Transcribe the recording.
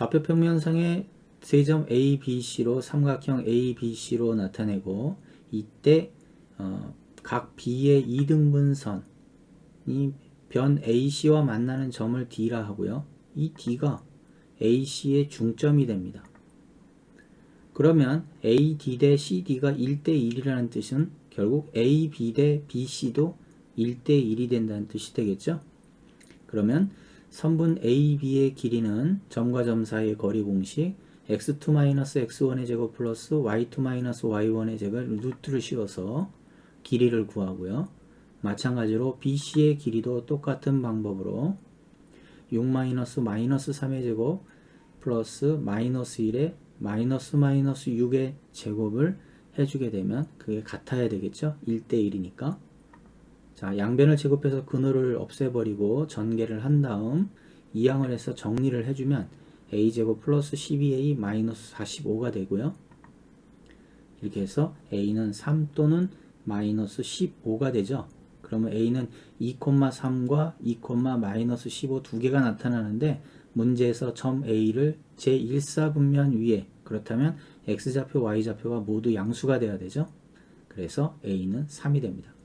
좌표 평면상의 세 점 ABC로 삼각형 ABC로 나타내고 이때 어, 각 B의 이등분선이 변 AC와 만나는 점을 D라 하고요. 이 D가 AC의 중점이 됩니다. 그러면 AD 대 CD가 1대 1이라는 뜻은 결국 AB 대 BC도 1대 1이 된다는 뜻이 되겠죠? 그러면 선분 AB의 길이는 점과 점 사이의 거리 공식 x2-x1의 제곱 플러스 y2-y1의 제곱 루트를 씌워서 길이를 구하고요. 마찬가지로 BC의 길이도 똑같은 방법으로 6-3의 제곱 플러스 마이너스 1의 마이너스 마이너스 6의 제곱을 해주게 되면 그게 같아야 되겠죠? 1대1이니까 자 양변을 제곱해서 근호를 없애버리고 전개를 한 다음 이항을 해서 정리를 해주면 a제곱 플러스 12a 마이너스 45가 되고요. 이렇게 해서 a는 3 또는 마이너스 15가 되죠. 그러면 a는 2,3과 2, 마이너스 15 두 개가 나타나는데 문제에서 점 a를 제1사분면 위에 그렇다면 x좌표, y좌표가 모두 양수가 돼야 되죠. 그래서 a는 3이 됩니다.